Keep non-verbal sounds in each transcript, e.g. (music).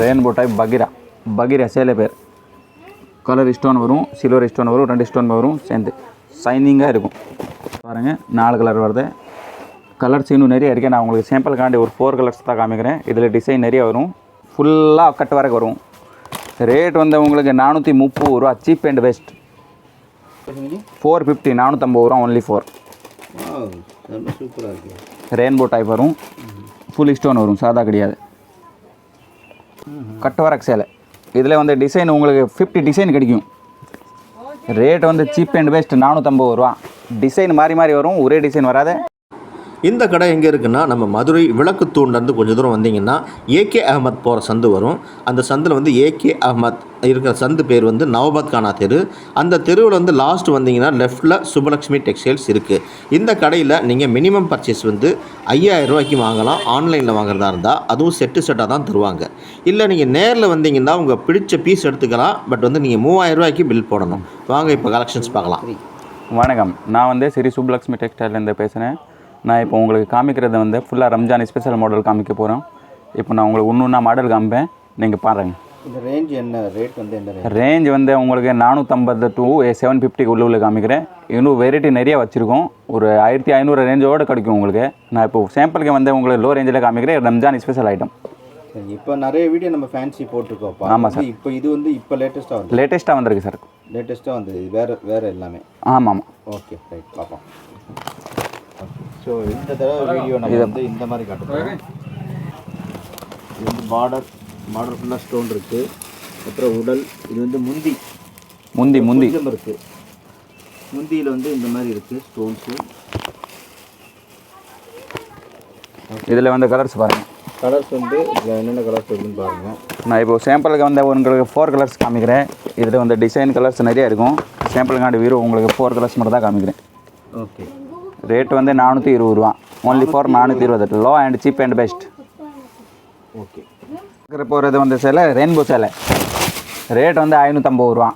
Rainbow type பகிரா பகிரா சேலை பேர். கலர் ஸ்டோன் வரும் சில்வர் ஸ்டோன் வரும் ரெண்டு ஸ்டோன் வரும் சேர்ந்து ஷைனிங்காக இருக்கும். பாருங்க நாலு கலர் வருது. கலர்ஸ் இன்னும் நிறைய இருக்குது நான் உங்களுக்கு சாம்பிள் காண்டி ஒரு ஃபோர் கலர்ஸ் தான் காமிக்கிறேன். இதில் டிசைன் நிறைய வரும். ஃபுல்லாக கட் வரைக்கும் வரும். ரேட் வந்து உங்களுக்கு நானூற்றி முப்பது ரூபா. Cheap and best four fifty நானூற்றம்பது ரூபா ஒன்லி ஃபோர் சூப்பராக இருக்குது ரெயின்போ டைப் வரும். ஃபுல் ஸ்டோன் வரும் சாதா கிடையாது. கட் சேலை. இதில் வந்து டிசைன் உங்களுக்கு ஃபிஃப்டி டிசைன் கிடைக்கும். ரேட் வந்து சீப் அண்ட் பெஸ்ட் நானூற்றம்பது ரூபா. டிசைன் மாறி மாறி வரும் ஒரே டிசைன் வராது. இந்த கடை எங்கே இருக்குன்னா நம்ம மதுரை விளக்கு விளக்குத்தூண்லேருந்து கொஞ்சம் தூரம் வந்தீங்கன்னா ஏகே அகமத் போகிற சந்து வரும். அந்த சந்தில் வந்து ஏகே அகமத் இருக்கிற சந்து பேர் வந்து நவபாத் கானா தெரு. அந்த தெருவில் வந்து லாஸ்ட் வந்தீங்கன்னா லெஃப்ட்டில் சுபலக்ஷ்மி டெக்ஸ்டைல்ஸ் இருக்குது இந்த கடையில் நீங்கள் மினிமம் பர்ச்சேஸ் வந்து ஐயாயிரம் ரூபாய்க்கு வாங்கலாம். ஆன்லைனில் வாங்குறதா இருந்தால் அதுவும் செட்டு செட்டாக தான் தருவாங்க. இல்லை நீங்கள் நேரில் வந்தீங்கன்னா உங்கள் பிடிச்ச பீஸ் எடுத்துக்கலாம். பட் வந்து நீங்கள் மூவாயிரம் ரூபாய்க்கு பில் போடணும். வாங்க இப்போ கலெக்ஷன்ஸ் பார்க்கலாம். வணக்கம். நான் வந்து ஸ்ரீ சுப்லக்ஷ்மி டெக்ஸ்டைல்லேருந்து பேசுகிறேன் நான் இப்போ உங்களுக்கு காமிக்கிறது வந்து ஃபுல்லாக ரம்ஜான் ஸ்பெஷல் மாடல் காமிக்க போகிறோம் இப்போ நான் உங்களுக்கு ஒன்று ஒன்றா மாடல் காமிப்பேன். நீங்கள் பாருங்க. இந்த ரேஞ்ச் என்ன? ரேட் வந்து என்ன ரேஞ்ச் வந்து உங்களுக்கு நானூற்றம்பது டு செவன் ஃபிஃப்டிக்கு உள்ள உள்ள காமிக்கிறேன். இன்னும் வெரைட்டி நிறைய வச்சுருக்கோம். ஒரு ஆயிரத்தி ஐநூறு ரேஞ்சோடு கிடைக்கும் உங்களுக்கு. நான் இப்போ சாம்பிளுக்கு வந்து உங்களுக்கு லோ ரேஞ்சில் காமிக்கிறேன். ரம்ஜான் ஸ்பெஷல் ஐட்டம் சரி இப்போ நிறைய வீடியோ நம்ம ஃபேன்சி போட்டிருக்கோம்ப்பா. ஆமா வந்து இப்போ இது வந்து இப்போ லேட்டஸ்ட்டாக வந்து லேட்டஸ்ட்டாக வந்திருக்கு சார். லேட்டஸ்ட்டாக வந்தது வேற வேற எல்லாமே. ஆமாம் ஆமாம். ஓகே ரைட் பார்ப்போம் ஸோ இந்த தடவை வீடியோ நம்ம வந்து இந்த மாதிரி காட்டுறோம் இது வந்து பார்டர் பார்டர் ஃபுல்லாக ஸ்டோன் இருக்குது அப்புறம் உடல் இது வந்து முந்தி. முந்தி முந்தி. இருக்குது முந்தியில் வந்து இந்த மாதிரி இருக்குது ஸ்டோன்ஸு இதில் வந்து கலர்ஸ் பாருங்கள் கலர்ஸ் வந்து இதில் என்னென்ன கலர்ஸ் இருக்குன்னு பாருங்கள் நான் இப்போ சாம்பிளுக்கு வந்து உங்களுக்கு ஃபோர் கலர்ஸ் காமிக்கிறேன். இதில் வந்து டிசைன் கலர்ஸ் நிறைய இருக்கும். சாம்பிளுக்காண்டி வீரோ உங்களுக்கு ஃபோர் கலர்ஸ் மட்டும் தான் காமிக்கிறேன். ஓகே ரேட் வந்து நானூற்றி இருபது ரூபா. ஒன்லி ஃபார் நானூற்றி இருபது low and cheap and best okay போகிறது வந்து சேலை ரெயின்போ சேலை. ரேட் வந்து ஐநூற்றம்பது ரூபா.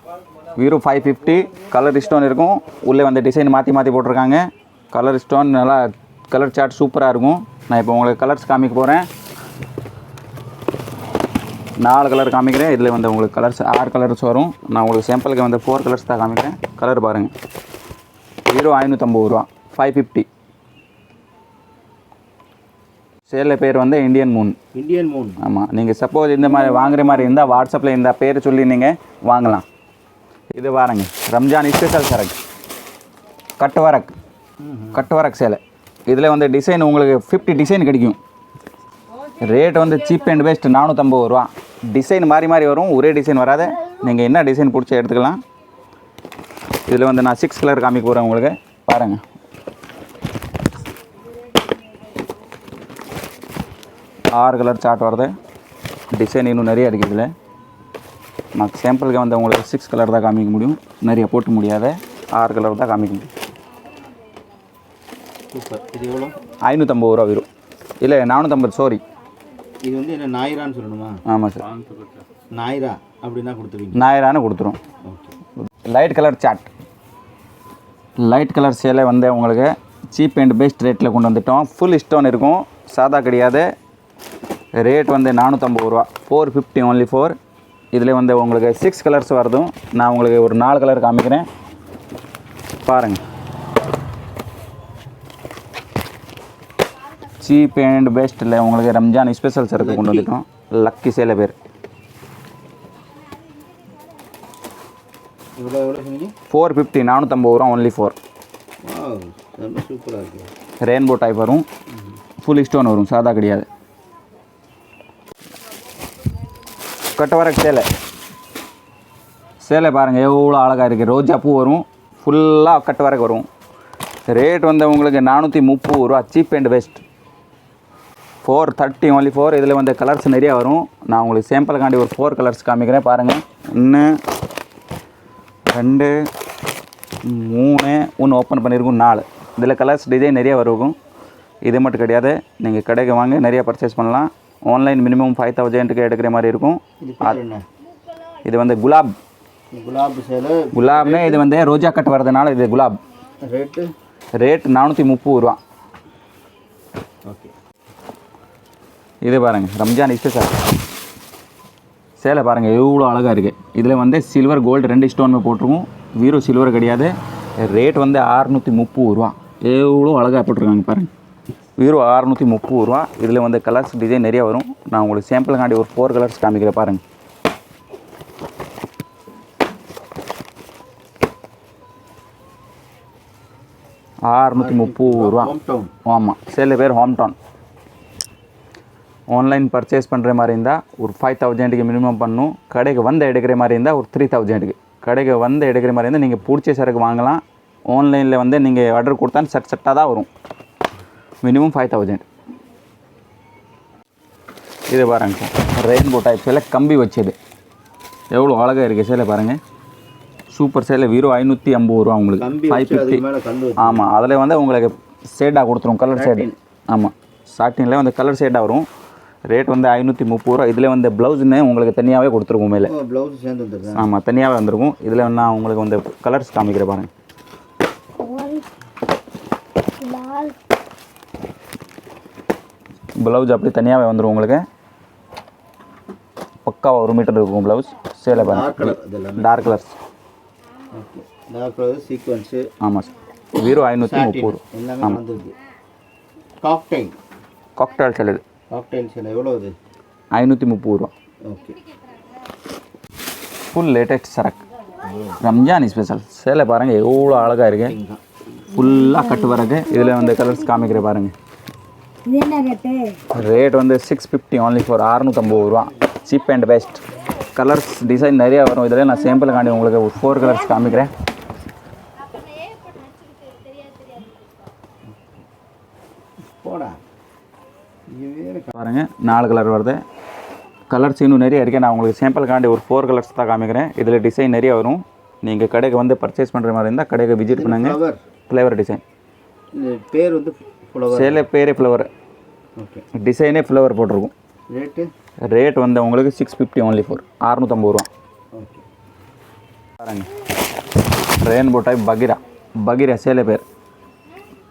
Zero five fifty colour stone இருக்கும். உள்ளே வந்து டிசைன் மாற்றி மாற்றி போட்டிருக்காங்க. கலர் ஸ்டோன் நல்லா கலர் சார்ட் சூப்பராக இருக்கும். நான் இப்போ உங்களுக்கு கலர்ஸ் காமிக்க போகிறேன் நாலு கலர் காமிக்கிறேன். இதில் வந்து உங்களுக்கு கலர்ஸ் ஆறு கலர்ஸ் வரும். நான் உங்களுக்கு சாம்பிளுக்கு வந்து ஃபோர் கலர்ஸ் தான் காமிக்கிறேன். கலர் பாருங்கள் வீரோ ஐநூற்றம்பது ரூபா. ஃபைவ் ஃபிஃப்டி சேலை பேர் வந்து இந்தியன் மூன் இந்தியன் மூன் ஆமாம் நீங்கள் சப்போஸ் இந்த மாதிரி வாங்குற மாதிரி இருந்தால் வாட்ஸ்அப்பில் இந்த பேர் சொல்லி நீங்கள் வாங்கலாம். இது பாருங்க ரம்ஜான் ஸ்பெஷல் சரக்கு. கட்டு வரக் கட்டு வரக் சேலை. இதில் வந்து டிசைன் உங்களுக்கு ஃபிஃப்டி டிசைன் கிடைக்கும். ரேட் வந்து சீப் அண்ட் பெஸ்ட் நானூற்றம்பது ரூபா. டிசைன் மாறி மாறி வரும் ஒரே டிசைன் வராது. நீங்கள் என்ன டிசைன் பிடிச்சி எடுத்துக்கலாம். இதில் வந்து நான் சிக்ஸ் கலர் காமிக்க போகிறேன் உங்களுக்கு. பாருங்கள் ஆறு கலர் சார்ட் வருது. டிசைன் இன்னும் நிறைய இருக்குது இதில். நான் சாம்பிளுக்கு வந்து உங்களுக்கு சிக்ஸ் கலர் தான் காமிக்க முடியும். நிறைய போட்டு முடியாத ஆறு கலர் தான் காமிக்க முடியும். சூப்பர் இது எவ்வளோ? ஐநூற்றம்பது ரூபா வரும். இல்லை நானூற்றம்பது சாரி இது வந்து என்ன நாயிரான்னு சொல்லணுமா? ஆமாம் சார் நாயிரா அப்படின்னா கொடுத்துருவீங்க. நாயிரானு கொடுத்துரும். Light colour chart light colour சேலை வந்து உங்களுக்கு சீப் அண்ட் பெஸ்ட் ரேட்டில் கொண்டு வந்துட்டோம். ஃபுல் ஸ்டோன் இருக்கும். சாதா கிடையாது. ரேட் வந்து நானூற்றம்பது ரூபா. ஃபோர் ஃபிஃப்டி ஒன்லி ஃபோர் இதில் வந்து உங்களுக்கு சிக்ஸ் கலர்ஸ் வருதும். நான் உங்களுக்கு ஒரு நாலு கலர் காமிக்கிறேன். பாருங்கள் சீப் அண்ட் பெஸ்ட்டில் உங்களுக்கு ரம்ஜான் ஸ்பெஷல் சரக்கு கொண்டு வந்துட்டோம். லக்கி சேலை பேர். ஃபோர் ஃபிஃப்டி நானூற்றம்பது ரூபா ஒன்லி ஃபோர் ரெயின்போ டைப் வரும். ஃபுல் ஸ்டோன் வரும் சாதா கிடையாது. கட்ட வர சேலை. சேலை பாருங்கள் எவ்வளோ அழகாக இருக்குது ரோஜா பூ வரும். ஃபுல்லாக கட்டு வரக்கு வரும். ரேட் வந்து உங்களுக்கு நானூற்றி முப்பது ரூபா. Cheap and best four thirty only for இதில் வந்து கலர்ஸ் நிறையா வரும். நான் உங்களுக்கு சேம்பிளுக்காண்டி ஒரு ஃபோர் கலர்ஸ் காமிக்கிறேன். பாருங்கள் ஒன்று ரெண்டு மூணு ஒன்று ஓப்பன் பண்ணியிருக்கும் நாலு. இதில் கலர்ஸ் டிசைன் நிறையா வரும். இது மட்டும் கிடையாது. நீங்கள் கடைக்கு வாங்க நிறையா பர்ச்சேஸ் பண்ணலாம். ஆன்லைன் மினிமம் ஃபைவ் தௌசண்ட்க்கு எடுக்கிற மாதிரி இருக்கும். இது வந்து குலாப். குலாப் சேலை. குலாப்னே இது வந்து ரோஜா கட் வர்றதுனால இது குலாப். ரேட்டு? ரேட் நானூற்றி முப்பது ரூபா. ஓகே. இது பாருங்க ரம்ஜான் ஸ்பெஷல் சேலை பாருங்கள் எவ்வளோ அழகாக இருக்குது இதில் வந்து சில்வர் கோல்டு ரெண்டு ஸ்டோன் போட்டிருக்கும். வீரோ சில்வர் கிடையாது. ரேட் வந்து அறுநூற்றி முப்பது ரூபா. எவ்வளோ அழகாக போட்டிருக்காங்க பாருங்கள் வீரோ அறுநூற்றி முப்பது ரூபா. இதில் வந்து கலர்ஸ் டிசைன் நிறைய வரும். நான் உங்களுக்கு சாம்பிளுக்காண்டி ஒரு ஃபோர் கலர்ஸ் காமிக்கிறேன் பாருங்கள் அறுநூற்றி முப்பது ரூபா. ஆமாம் சில பேர் ஹோம் டவுன் ஆன்லைன் பர்ச்சேஸ் பண்ணுற மாதிரி இருந்தால் ஒரு ஃபைவ் தௌசண்ட்டுக்கு மினிமம் பண்ணும். கடைக்கு வந்து எடுக்கிற மாதிரி இருந்தால் ஒரு த்ரீ தௌசண்ட்டுக்கு கடைக்கு வந்து எடுக்கிற மாதிரி இருந்தால் நீங்கள் பிடிச்ச சரக்கு வாங்கலாம். ஆன்லைனில் வந்து நீங்கள் ஆர்டர் கொடுத்தா செட் செட்டாக தான் வரும். மினிமம் ஃபைவ் தௌசண்ட் இது பாருங்க சார் ரெயின்போ டைப் சேலை கம்பி வச்சது. எவ்வளோ அழகாக இருக்குது சேலை பாருங்கள் சூப்பர் சேலை வீரோ ஐநூற்றி ஐம்பது ரூபா உங்களுக்கு. ஃபைவ் ஃபிஃப்டி ஆமாம் அதில் வந்து உங்களுக்கு ஷேடாக கொடுத்துரும் கலர் ஷேடு ஆமாம் ஸ்டார்டிங்கில் வந்து கலர் ஷேடாக வரும். ரேட் வந்து ஐநூற்றி முப்பது ரூபா. இதில் வந்து ப்ளவுஸ்னு உங்களுக்கு தனியாகவே கொடுத்துருக்கும் மேலே. ப்ளவுஸ் சேர்ந்து ஆமாம் தனியாகவே வந்திருக்கும். இதில் நான் உங்களுக்கு வந்து கலர்ஸ் காமிக்கிறேன் பாருங்க. ப்ளவுஸ் அப்படி தனியாகவே வந்துடும் உங்களுக்கு. பக்காவாக ஒரு மீட்டர் இருக்கும் ப்ளவுஸ் சேலை டார்க் பாருங்க. கலர் இது எல்லாமே dark colours dark colour sequins ஆமாம் சார் வீரோ ஐநூற்றி முப்பது ரூபா. காக்டைல் காக்டால் சேலை காக்டைல் சில எவ்வளோ இது. ஐநூற்றி முப்பது ரூபா. ஓகே ஃபுல் லேட்டஸ்ட் சரக்கு. ரம்ஜான் ஸ்பெஷல் சேலை பாருங்கள் எவ்வளோ அழகாக இருக்கு. ஃபுல்லாக கட்டு வரக்கு. இதில் வந்து கலர்ஸ் காமிக்கிற பாருங்க. இது என்ன ரேட்டு ரேட் வந்து சிக்ஸ் ஃபிஃப்டி only ஃபார் அறுநூற்றம்பது ரூபா. Cheap and best colours design நிறையா வரும். இதில் நான் சேம்பிள் காண்டி உங்களுக்கு ஒரு ஃபோர் கலர்ஸ் காமிக்கிறேன். போடா. இது வேறு பாருங்க நாலு கலர் வருது. கலர்ஸ் இன்னும் நிறைய இருக்கு. நான் உங்களுக்கு சேம்பிள் காண்டி ஒரு ஃபோர் கலர்ஸ் தான் காமிக்கிறேன். இதில் டிசைன் நிறைய வரும். நீங்கள் கடைக்கு வந்து பர்ச்சேஸ் பண்ணுற மாதிரி இருந்தால் கடைக்கு விசிட் பண்ணுங்க. ஃப்ளவர் டிசைன் இது பேர் வந்து ஃப்ளவர் சேலை பேரே ஃப்ளவர் ஓகே டிசைனே ஃப்ளவர் போட்டிருக்கும். ரேட்டு ரேட் வந்து உங்களுக்கு சிக்ஸ் ஃபிஃப்டி only ஃபோர் அறுநூற்றம்பது ரூபா. ஓகே பாருங்க. Rainbow type Bagheera. பகிரா சேலை பேர்.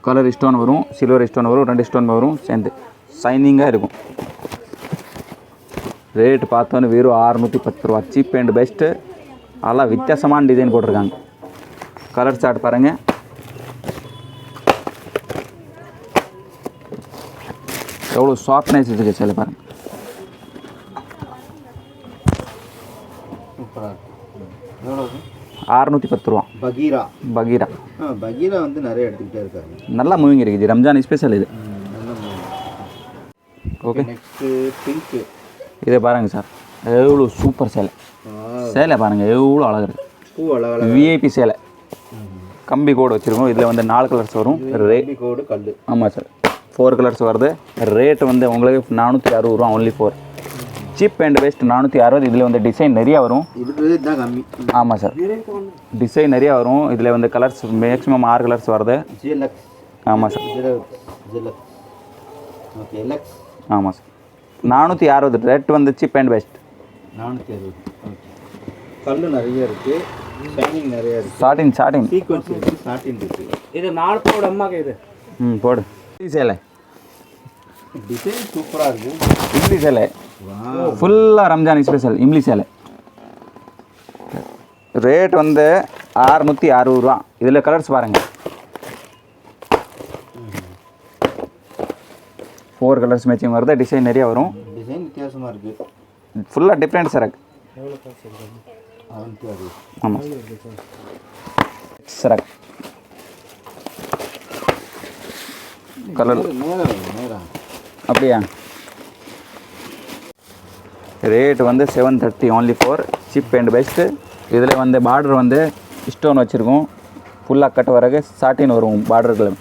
கலர் ஸ்டோன் வரும் சில்வர் ஸ்டோன் வரும் ரெண்டு ஸ்டோன் வரும் சேர்ந்து. ஷைனிங்காக இருக்கும். ரேட் பார்த்தோன்னு வெறும் அறுநூற்றி பத்து ரூபா. சீப் அண்ட் பெஸ்ட்டு அதெல்லாம் வித்தியாசமான டிசைன் போட்டிருக்காங்க. கலர் சார்ட் பாருங்கள் எவ்வளோ சாஃப்ட்னஸ் இருக்குது சேலை பாருங்கள் அறுநூற்றி பத்து ரூபா. பகீரா. பகீரா. பகீரா வந்து நிறைய எடுத்துக்கிட்டே இருக்காரு. நல்லா மூவிங் இருக்குது. இது. ரம்ஜான் ஸ்பெஷல் இது ஓகே நெக்ஸ்ட்டு பிங்க்கு இதை பாருங்க சார். எவ்வளோ சூப்பர் சேலை. சேலை பாருங்க எவ்வளோ அழகாக விஐபி சேலை. கம்பி கோடு வச்சுருக்கோம். இதில் வந்து நாலு கலர்ஸ் வரும். ரே கோடு கல் ஆமாம் சார். ஃபோர் கலர்ஸ் வருது. ரேட் வந்து உங்களுக்கு நானூற்றி அறுபது ரூபா only for cheap and best நானூற்றி அறுபது இதில் வந்து டிசைன் நிறையா வரும். ஆமாம் சார் டிசைன் நிறையா வரும். இதில் வந்து கலர்ஸ் மேக்ஸிமம் ஆறு கலர்ஸ் வருது. ஆமாம் சார் ஆமாம் சார் நானூற்றி அறுபது ரேட் வந்து சீப் அண்ட் பெஸ்ட் நானூற்றி அறுபது. ஓகே கல் நிறைய இருக்குது ஷைனிங் நிறைய இருக்குது ஸ்டார்டிங் சீக்வன்ஸ் இருக்குது ஸ்டார்டிங் இருக்குது இது நாலு அம்மாக்கு இது. ம் போடு. சேலை. டிசைன் சூப்பராக இருக்குது இட்லி சேலை. ஃபுல்லாக ரம்ஜான் ஸ்பெஷல் இம்லி சேலை. ரேட் வந்து அறுநூற்றி அறுபது ரூபா. இதில் கலர்ஸ் பாருங்கள் ஃபோர் கலர்ஸ் மேட்சிங் வருது டிசைன் நிறைய வரும். டிசைன் வித்தியாசமாக இருக்குது ஃபுல்லாக டிஃப்ரெண்ட் சரக்கு ஆமாம் சரக்கு கலர். அப்படியா? ரேட் வந்து seven thirty only for cheap and best இதில் வந்து பார்டர் வந்து ஸ்டோன் வச்சுருக்கோம். ஃபுல்லாக கட் வரகு சாட்டின் வரும் பார்டர்கள்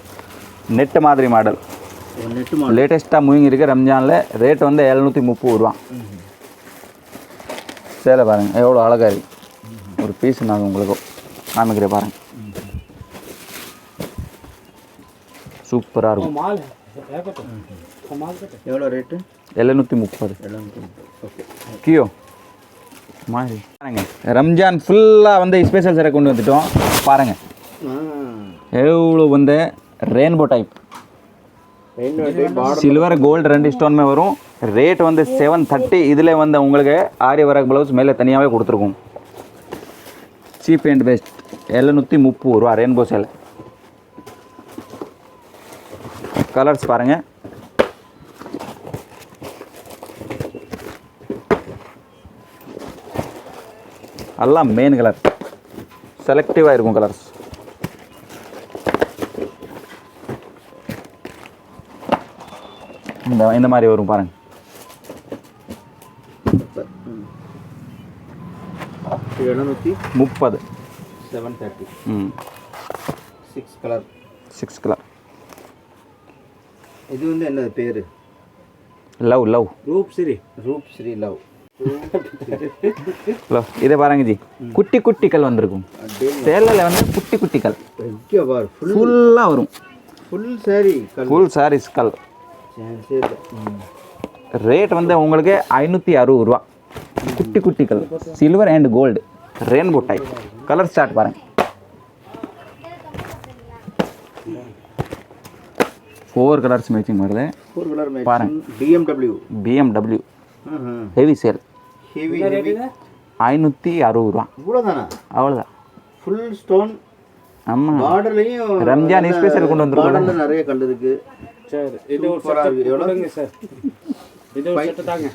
நெட்டு மாதிரி மாடல் லேட்டஸ்ட்டாக மூவிங் இருக்குது ரம்ஜானில். ரேட் வந்து எழுநூற்றி முப்பது ரூபா. சேலை பாருங்கள் எவ்வளோ அழகாக இருக்கு. ஒரு பீஸ் நான் உங்களுக்கு காமிக்கிறேன் பாருங்கள் சூப்பராக இருக்கும். எவ்வளோ ரேட்டு? எழுநூற்றி முப்பது. எழுநூற்றி கியோ. மாதிரி பாருங்க. ரம்ஜான் ஃபுல்லாக வந்து ஸ்பெஷல் சரக்கு கொண்டு வந்துட்டோம். பாருங்கள் எவ்வளோ வந்து ரெயின்போ டைப் சில்வர் கோல்டு ரெண்டு ஸ்டோனுமே வரும். ரேட் வந்து செவன் தேர்ட்டி இதில் வந்து உங்களுக்கு ஆரி வரக் ப்ளவுஸ் மேலே தனியாகவே கொடுத்துருக்கும். சீப் அண்ட் பெஸ்ட் எழுநூற்றி முப்பது ரூபா ரெயின்போ சேலை கலர்ஸ் பாருங்கள் எல்லாம் மெயின் கலர் செலக்டிவாக இருக்கும் கலர்ஸ் இந்த இந்த மாதிரி வரும் பாருங்க. எழுநூற்றி முப்பது. செவன் தேர்ட்டி ம். சிக்ஸ் கலர் சிக்ஸ் கலர் இது வந்து என்னது பேர்? Love love. Roop Shri Roop Shri love. (laughs) Love. இதை பாருங்க ஜி. குட்டி குட்டிகள் வந்திருக்கும். சேலையில் வந்து குட்டி பார். ஃபுல் ஃபுல்லாக வரும். ஃபுல் சாரி கல். ஃபுல் சாரீஸ் கல். ரேட் வந்து உங்களுக்கு ஐநூற்றி அறுபது ரூபா. குட்டி குட்டிகள். Silver and gold rainbow type colour start four colours matching வருது. ஃபோர் கலர் பாருங்க. BMW BMW heavy sale heavy இது? ஐநூற்றி அறுபது ரூபா. இவ்வளோதானா அவ்வளோதான் ஃபுல் ஸ்டோன் ஆமாம் பார்டர்லையும் ரம்ஜான் ஸ்பெஷல் கொண்டு வந்திருக்கோம். பார்டர்ல நிறைய கல் இருக்கு. சரி இது ஒரு சூப்பரா இருக்கு. செட்டு எவ்வளோ? கொடுங்க சார். இது ஒரு செட்டு தாங்க.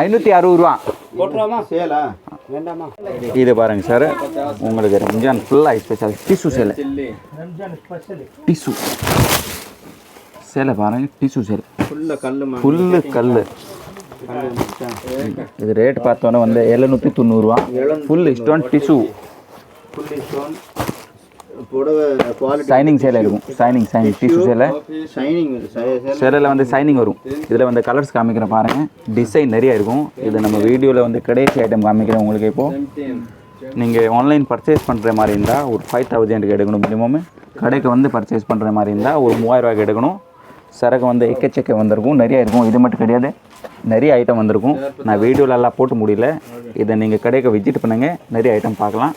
ஐநூற்றி அறுபது ரூபா. போட்டுருவாமா? சேலா? வேண்டாமா? இது பாருங்க சார். உங்களுக்கு ரம்ஜான் ஃபுல்லாக ஸ்பெஷல் டிஷ்யூ சேலை டிஷ்யூ சேலை பாருங்க டிஷ்யூ சேலை. ஃபுல்ல கல்லு மா ஃபுல்லு கல். இது ரேட் பார்த்தோன்னே வந்து எழுநூற்றி தொண்ணூறுரூவா full stone tissue stone quality shining சேலை இருக்கும். சைனிங் சைனிங் டிஷ்யூ சேலை. ஷைனிங் சேலையில் வந்து சைனிங் வரும். இதில் வந்து கலர்ஸ் காமிக்கிறேன் பாருங்கள் டிசைன் நிறைய இருக்கும். இது நம்ம வீடியோவில் வந்து கடைசி ஐட்டம் காமிக்கிறேன் உங்களுக்கு இப்போது நீங்கள் ஆன்லைன் பர்ச்சேஸ் பண்ணுற மாதிரி இருந்தால் ஒரு ஃபைவ் தௌசண்ட்க்கு எடுக்கணும் மினிமம் கடைக்கு வந்து பர்ச்சேஸ் பண்ணுற மாதிரி இருந்தால் ஒரு மூவாயிரரூவாய்க்கு எடுக்கணும். சரக்கு வந்து எக்கச்சக்க வந்திருக்கும். நிறைய இருக்கும். இது மட்டும் கிடையாது. நிறைய ஐட்டம் வந்திருக்கும். நான் வீடியோவில் எல்லாம் போட்டு முடியல. இதை நீங்கள் கடைக்கு விசிட் பண்ணுங்கள் நிறைய ஐட்டம் பார்க்கலாம்.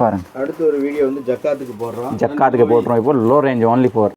பாருங்க. அடுத்து ஒரு வீடியோ வந்து ஜக்காத்துக்கு போடுறோம். ஜக்காத்துக்கு போட்டுரும் இப்போ லோ ரேஞ்ச் only for